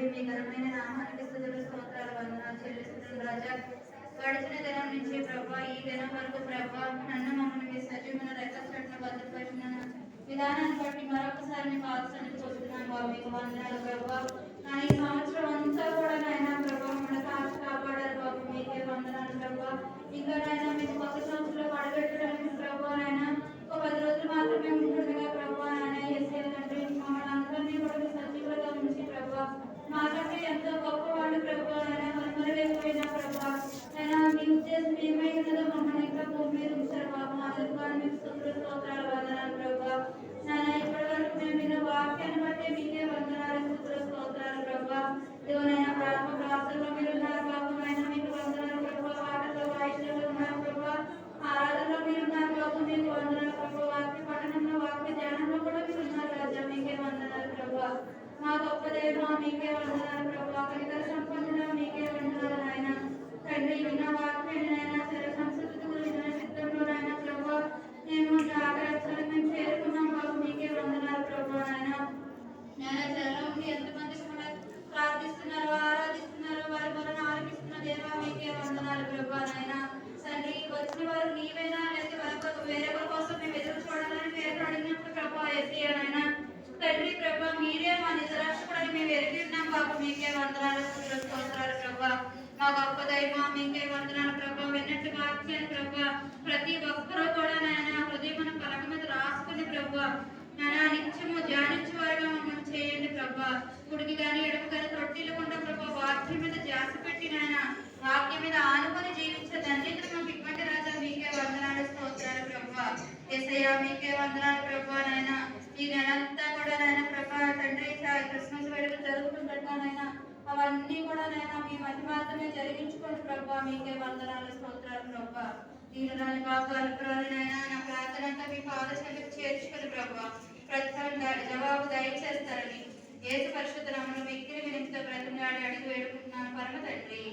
తండ్రి మీ ఘనమైన నామానికి స్థుతులు స్తోత్రాలు వందనాలు చెల్లిస్తున్నాను రాజా. గడిచిన దినం నుంచి ప్రభా ఈ దినం వరకు ప్రభా నన్ను మమ్మల్ని మీ సజీవన రెక్కలను భద్రపరిచిన విధానాన్ని బట్టి మరొకసారి మీ పాత్రను చూస్తున్నాను బాబు. మీకు వందనాలు ప్రభా. ఈ సంవత్సరం అంతా కూడా నాయన ప్రభా మన కాపాడారు బాబు. మీకే వందనాలు ప్రభా. ఇంకా నాయన దేవ మీకే వందనాలు ప్రభా కనికర సంపన్నుడ వందనాలు నాయన. తండ్రి విన్న నాయన సంస్కృతి విన్న చిత్తంలో నాయన ప్రభా మేము మేము చేరుకున్నాం బాబు మీకే వందనాలు ప్రభా నాయన. నాయన చెరలో ఎంతమంది కూడా ప్రార్థిస్తున్నారు ఆరాధిస్తున్నారు వారి వలన ఆలపిస్తున్న దేవా మీకే వందనాలు ప్రభా నాయన. తండ్రి వచ్చిన వారు నీవేనా లేదా వారి వేరే వారి కోసం మేము ఎదురు చూడాలని పేరు అడిగినప్పుడు ప్రభా ఎత్తి నాయన తండ్రి ప్రభా మీరే మా నిజరక్షకుడని మేము ఎరిగి ఉన్నాం బాబు మీకే వందనాలు స్తుతులు, స్తోత్రాలు ప్రభా మా గొప్ప దైవ మీకే వందనాలు ప్రభా. విన్నట్టు వాక్యాలు ప్రభా. ప్రతి ఒక్కరూ కూడా నాయన హృదయం పలక మీద రాసుకుని ప్రభా. నాయన నిత్యము ధ్యానించే వారిగా మమ్మల్ని చేయండి ప్రభా. కుడికి కానీ ఎడమ కానీ తొట్టిల్లకుండా ప్రభా వాక్యం మీద ధ్యాస పెట్టి నాయన వాక్యం మీద ఆనుకొని జీవించే తండ్రి మా పిమ్మటి రాజా. మీకే వందనాలు స్తోత్రాలు ప్రభా. ఎసయ్యా మీకే వందనాలు ప్రభా నాయన. ఈ నెలంతా కూడా నాయన ప్రభా తండ్రి క్రిస్మస్ వేడుకలు జరుగుతుండగా నాయన అవన్నీ కూడా నేను మీ మధ్య మాత్రమే ప్రభా మీకే వందనాలు స్తోత్రాలు ప్రభా. నేను రాని బాబు నా ప్రార్థన అంతా మీ పాదశాలకు చేర్చుకొని ప్రభా. ప్రతిఫలం జవాబు దయచేస్తారని ఏసు పరిశుద్ధ రమణ మిక్కిరి వినిపితో బ్రతిమలాడి అడిగి వేడుకుంటున్నాను. పరమ తండ్రి.